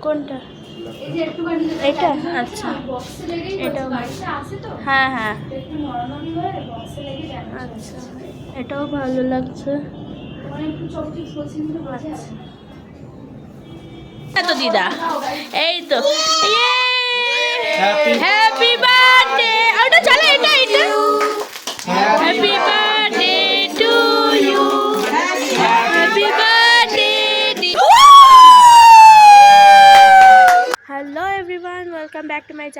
কোনটা? এটা? আচ্ছা। এটাও- তো? হ্যাঁ হ্যাঁ। আচ্ছা। এটাও ভালো লাগছে। মানে একটু চকচিপস বলছি কিন্তু বাজে আছে তো দিদা। এই তো। Happy birthday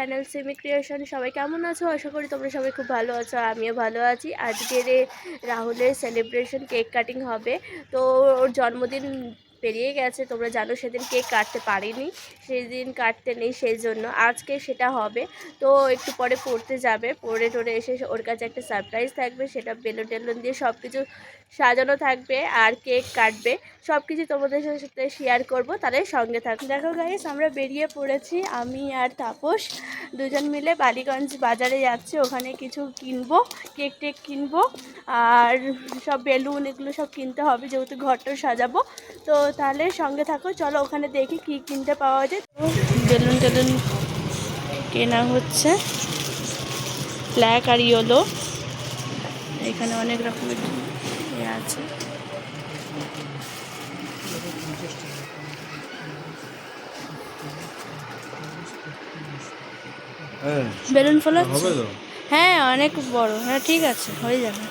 channel Simi creation সবাই কেমন আছো? আশা করি তোমরা সবাই খুব ভালো আছো, আমিও ভালো আছি। আজকের রাহুলের সেলিব্রেশন কেক কাটিং হবে। তো ওর জন্মদিন পেরিয়ে গেছে, তোমরা জানো সেদিন কেক কাটতে পারিনি, সেদিন কাটতে নেই সেই জন্য আজকে সেটা হবে। তো একটু পরে পড়তে যাবে, পড়ে টড়ে এসে ওর কাছে একটা সারপ্রাইজ থাকবে, সেটা বেলুন টেলুন দিয়ে সব কিছু সাজানো থাকবে আর কেক কাটবে। সব কিছু তোমাদের সাথে শেয়ার করব তাদের সঙ্গে থাক দেখো গাইস আমরা বেরিয়ে পড়েছি, আমি আর তাপস দুজন মিলে বালিগঞ্জ বাজারে যাচ্ছি, ওখানে কিছু কিনবো, কেক টেক কিনবো, আর সব বেলুন এগুলো সব কিনতে হবে, যেহেতু ঘরটা সাজাবো। তো তাহলে সঙ্গে থাকো, চলো ওখানে দেখি কি কিনতে পাওয়া যায়। বেলুন টেলুন কেনা হচ্ছে। ব্ল্যাক আর ইয়েলো। এখানে অনেক রকমের আছে। হ্যাঁ। বেলুন ফোলাচ্ছে হ্যাঁ অনেক বড়। হ্যাঁ ঠিক আছে হয়ে যাবে।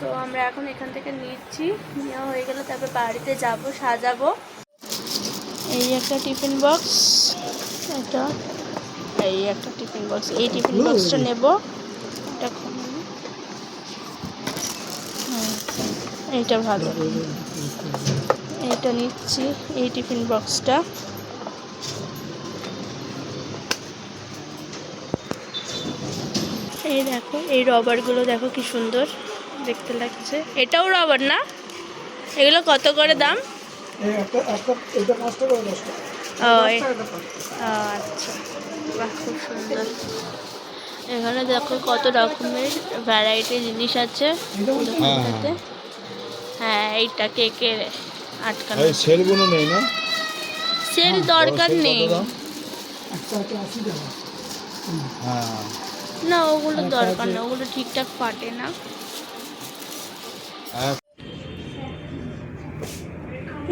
তো আমরা এখন এখান থেকে নিচ্ছি। নেওয়া হয়ে গেলে তারপর বাড়িতে যাব সাজাবো। এই একটা টিফিন বক্স এটা। এই একটা টিফিন বক্স। এই টিফিন বক্সটা নেব। এটা খুলে নিই। হুম, এইটা ভালো। এইটা নিচ্ছি এই টিফিন বক্সটা। এই দেখো এই রবারগুলো দেখো কি সুন্দর দেখতে লাগছে। এটাও রবার না? এগুলো কত করে দাম? ও আচ্ছা। বাহ খুব সুন্দর। এখানে দেখো কত রকমের ভ্যারাইটি জিনিস আছে। দোকানটাতে হ্যাঁ এইটা কেকের আটকানো। এই সেলগুলো নেই না? সেল দরকার নেই। হ্যাঁ। না ওগুলো দরকার নেই ওগুলো ঠিকঠাক ফাটে না।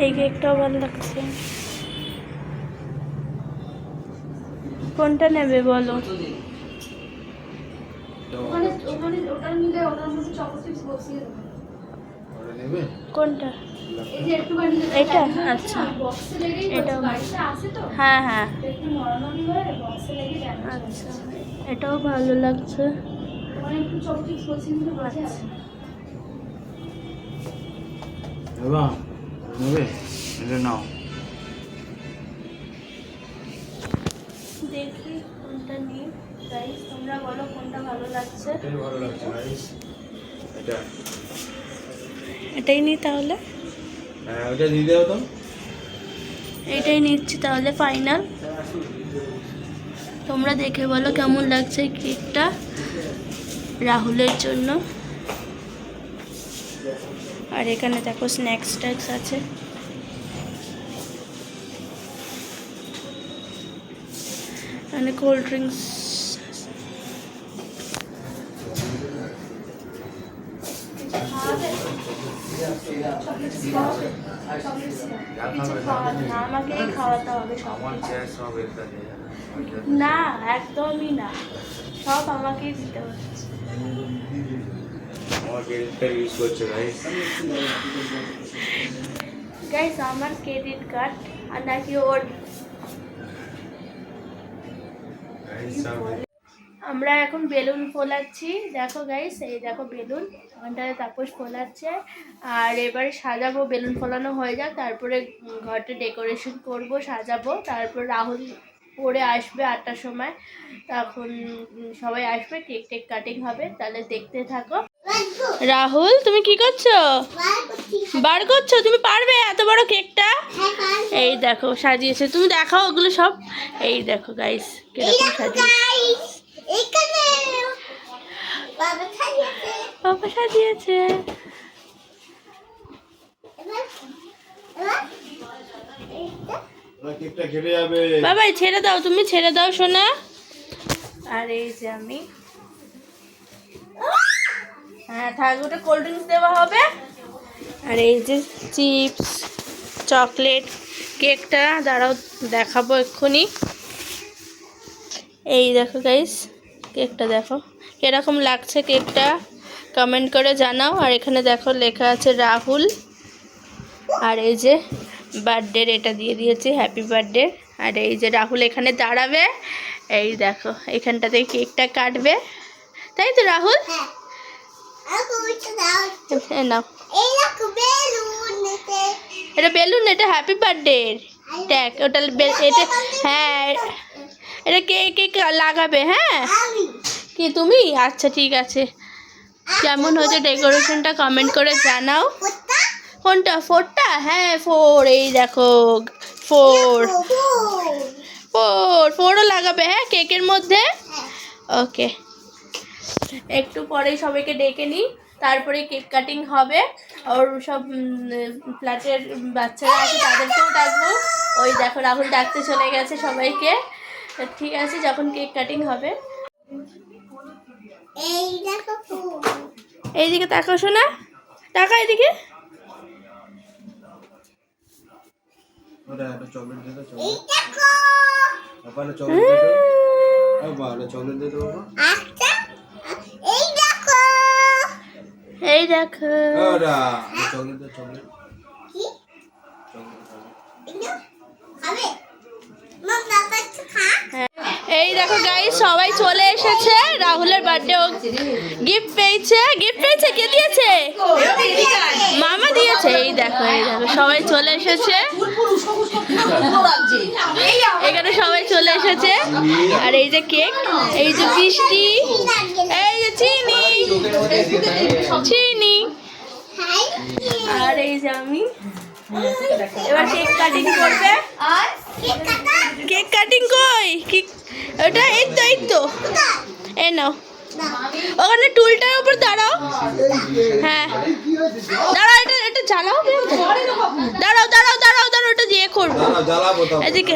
এই কেকটাও ভালো লাগছে। কোনটা নেবে বলো? ওখানে ওখানে ওটা নিলে ওটার মধ্যে চকচিপস বসিয়ে দেবো। কোনটা? এটা? আচ্ছা। এটাও- হ্যাঁ হ্যাঁ। আচ্ছা। এটাও ভালো লাগছে। নাও। দেখি কোনটা নিই। গাইস তোমরা বলো কোনটা ভালো লাগছে। ভালো লাগছে গাইস এটা। এটাই নিই তাহলে? হ্যাঁ ওটা দিয়ে দাও তো। এটাই নিচ্ছি তাহলে ফাইনাল। তোমরা দেখে বলো কেমন লাগছে কেকটা রাহুলের জন্য। আর এখানে দেখো স্ন্যাক্স ট্যাক্স আছে। এখানে কোল্ড ড্রিঙ্কস আমাকেই খাওয়াতে হবে সব আমার চেয়ার সব এর কাছে না একদমই না। সব আমাকেই দিতে হচ্ছে আমার ক্রেডিট কার্ড ইউজ করছে গাইস গাইস আমার ক্রেডিট কার্ড আর নাকি ওর গাইস সব আমরা এখন বেলুন ফোলাচ্ছি। দেখো গাইস এই দেখো বেলুন। ওখানটায় তাপস ফোলাচ্ছে। আর এবারে সাজাবো, বেলুন ফোলানো হয়ে যাক। তারপরে ঘরটা ডেকোরেশন করব, সাজাবো। তারপর রাহুল পরে আসবে আটটার সময়। তখন সবাই আসবে, কেক টেক কাটিং হবে। তাহলে দেখতে থাকো। রাহুল, তুমি কি করছ? বার করছ? তুমি পারবে এত বড় কেকটা? এই দেখো, সাজিয়েছে। তুমি দেখাও ওগুলো সব। এই দেখো গাইস কীরকম সাজিয়েছে। বাবা সাজিয়েছে। বাবাই ছেড়ে দাও তুমি ছেড়ে দাও সোনা। আর এই যে আমি। হ্যাঁ থাক ওটা কোল্ড ড্রিঙ্কস দেওয়া হবে। আর এই যে চিপস চকলেট কেকটা দাঁড়াও দেখাবো এক্ষুনি। এই দেখো গাইস কেকটা দেখো। কীরকম লাগছে কেকটা? কমেন্ট করে জানাও। আর এখানে দেখো লেখা আছে রাহুল। আর এই যে বার্থডের এটা দিয়ে দিয়েছি হ্যাপি বার্থডে আর এই যে রাহুল এখানে দাঁড়াবে। এই দেখো, এখানটাতে কেকটা কাটবে। তাই তো রাহুল? এ নাও। এটা বেলুন, এটা হ্যাপি বার্থডে দেখ, ওটা এটা হ্যাঁ এটা কে কে লাগাবে হ্যাঁ? কি তুমি? আচ্ছা ঠিক আছে। কেমন হয়েছে ডেকোরেশনটা কমেন্ট করে জানাও। কোনটা? ফোরটা? হ্যাঁ ফোর। এই দেখো ফোর। ফোর। ফোরও লাগাবে হ্যাঁ কেকের মধ্যে? ওকে। একটু পরেই সবাইকে ডেকে নিই তারপরে কেক কাটিং হবে। আর সব ফ্ল্যাটের বাচ্চারা আছে তাদেরকেও ডাকবো। ওই দেখো রাহুল ডাকতে চলে গেছে সবাইকে। ঠিক আছে যখন কেক কাটিং হবে। এইদিকে তাকাও শোনা টাকা এদিকে। এই একটা দেখো গাইস সবাই চলে এসেছে। রাহুলের বার্থডে ও গিফট পেয়েছে। গিফট পেয়েছে? কে দিয়েছে? মামা দিয়েছে। এই দেখো এই দেখো সবাই চলে এসেছে। এখানে সবাই চলে এসেছে। আর এই যে কেক এই যে বৃষ্টি এই যে চিনি চিনি। আর এই যে আমি। এবার কেক কাটিং করবে। Cake cutting. কই? কি ওটা এই তো এই তো এ নাও। ওখানে টুলটার উপর দাঁড়াও। হ্যাঁ। দাঁড়াও এটা এটা জ্বালাও। দাঁড়াও দাঁড়াও দাঁড়াও দাঁড়াও ওটা দিয়ে করব। দাঁড়াও জ্বালাবো তো। এদিকে।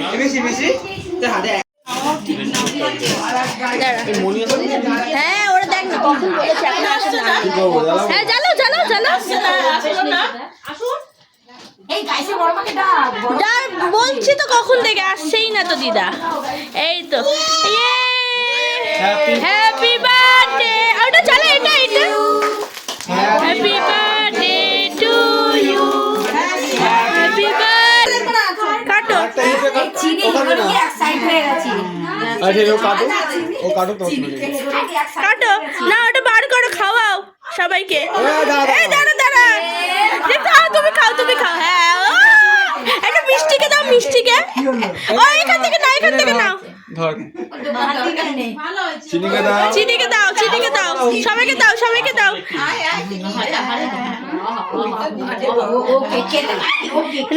হ্যাঁ ওরা দেখ না। কখন বলেছে এখন আসছে না। হ্যাঁ জ্বালাও জ্বালাও বলছি তো কখন থেকে আসছেই না তো দিদা। এই তো। হ্যাপি বার্থডে ওটা চলে এটা এটা। Happy birthday to you happy birthday কাটো। আচ্ছা কাটো। ও কাটো তো। কাটো। না ওটা বার করো খাওয়াও সবাইকে। এই দাঁড়া তুমি খাও তুমি খাও। হ্যাঁ একটা মিষ্টিকে দাও মিষ্টিকে। ও এখান থেকে নাও এখান থেকে নাও। ধর। চিনিকে দাও। চিনিকে দাও চিনিকে দাও। সবাইকে দাও সবাইকে দাও।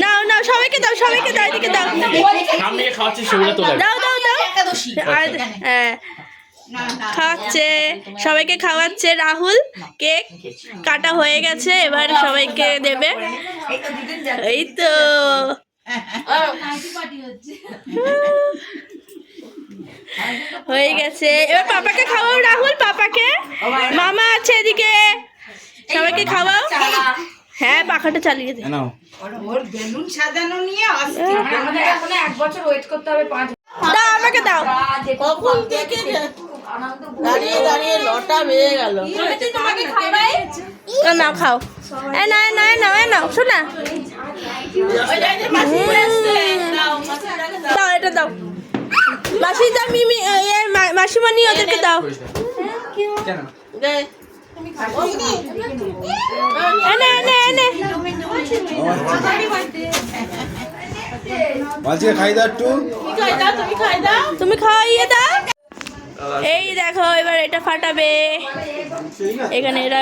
নাও নাও সবাইকে দাও সবাইকে দাও এদিকে দাও। দাও দাও দাও। হ্যাঁ। খাওয়াচ্ছে সবাইকে খাওয়াচ্ছে। রাহুল কেক কাটা হয়ে গেছে এবার সবাইকে দেবে। এই তো। হয়ে গেছে। এবার পাপাকে খাওয়াও রাহুল পাপাকে। মামা আছে এদিকে। সবাইকে খাওয়াও। হ্যাঁ পাখাটা চালিয়ে দে। নাও। ওর বেলুন সাজানো নিয়ে আসছে আমাদের এখনও এক বছর ওয়েট করতে হবে পাঁচ দাও আমাকে দাও। কখন থেকে দাঁড়িয়ে দাঁড়িয়ে লটা বেজে গেল। তোমাকে খাও। এ না না এ নাও শোনা। দাও এটা দাও। মাসি দাও মিমি এ, এ, মা- ওদেরকে দাও। এনে এনে এনে মাঝে খাই দাও একটু। তুমি খাইয়ে দাও। এই দেখো এবার এটা ফাটাবে। এখানে এরা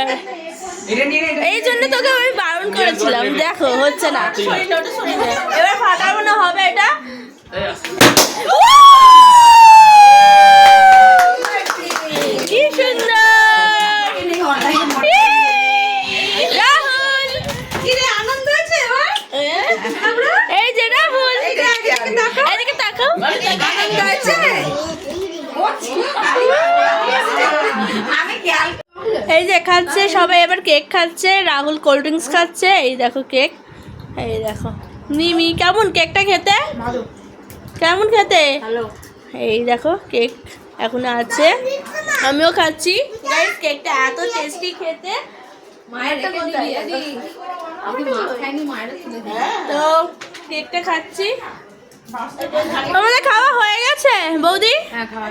এই জন্য তোকে আমি বারণ করেছিলাম দেখো হচ্ছে না। এবার ফাটাবো না হবে এটা কি সুন্দর রাহুল আনন্দ হয়েছে এবার এই যে রাহুল এদিকে তাকাও আনন্দ আছে আমি খেয়াল এই যে খাচ্ছে সবাই এবার কেক খাচ্ছে রাহুল কোল্ড ড্রিঙ্কস খাচ্ছে এই দেখো কেক এই দেখো। নিমি কেমন কেকটা খেতে? কেমন খেতে? এই দেখো কেক এখনও আছে। আমিও খাচ্ছি। কেকটা এত টেস্টি খেতে। দিবি তো কেকটা খাচ্ছি। আমাদের খাওয়া হয়ে গেছে বৌদি? হ্যাঁ হয়ে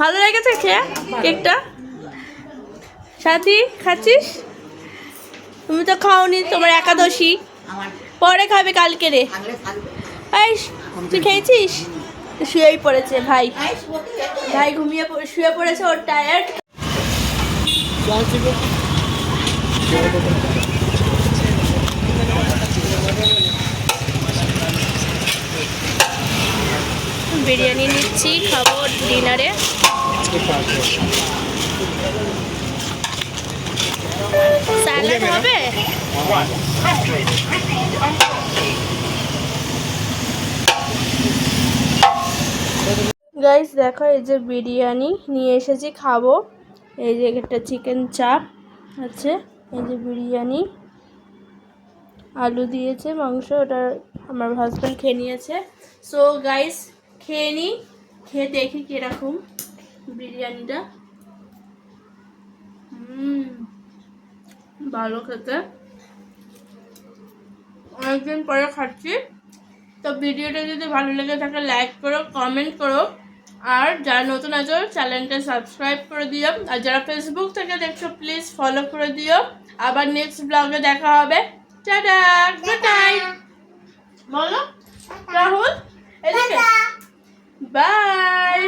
ভালো লেগেছে খেয়ে কেকটা সাথী খাচ্ছিস? তুমি তো খাওনি তোমার একাদশী। পরে খাবে কালকে রে। তুই খেয়েছিস? শুয়েই পড়েছে ভাই। ভাই ঘুমিয়ে পড়ে- শুয়ে পড়েছে ওর টায়ার্ড বিরিয়ানি নিচ্ছি খাব ডিনারে স্যালাড হবে? গাইস দেখো এই যে বিরিয়ানি নিয়ে এসেছি খাব। এই যে একটা চিকেন চাপ আছে এই যে বিরিয়ানি। আলু দিয়েছে মাংস ওটা আমার হাজব্যান্ড খেয়ে নিয়েছে। সো গাইস খেয়ে নিই খেয়ে দেখি কীরকম বিরিয়ানিটা। হুম। ভালো খেতে। অনেকদিন পরে খাচ্ছি। তো ভিডিওটা যদি ভালো লেগে থাকে লাইক করো কমেন্ট করো। আর যারা নতুন আছো চ্যানেলটা সাবস্ক্রাইব করে দিও। আর যারা ফেসবুক থেকে দেখছ প্লিজ ফলো করে দিও। আবার নেক্সট ব্লগে দেখা হবে। টাটা গুড নাইট বলো রাহুল এদিকে। বাই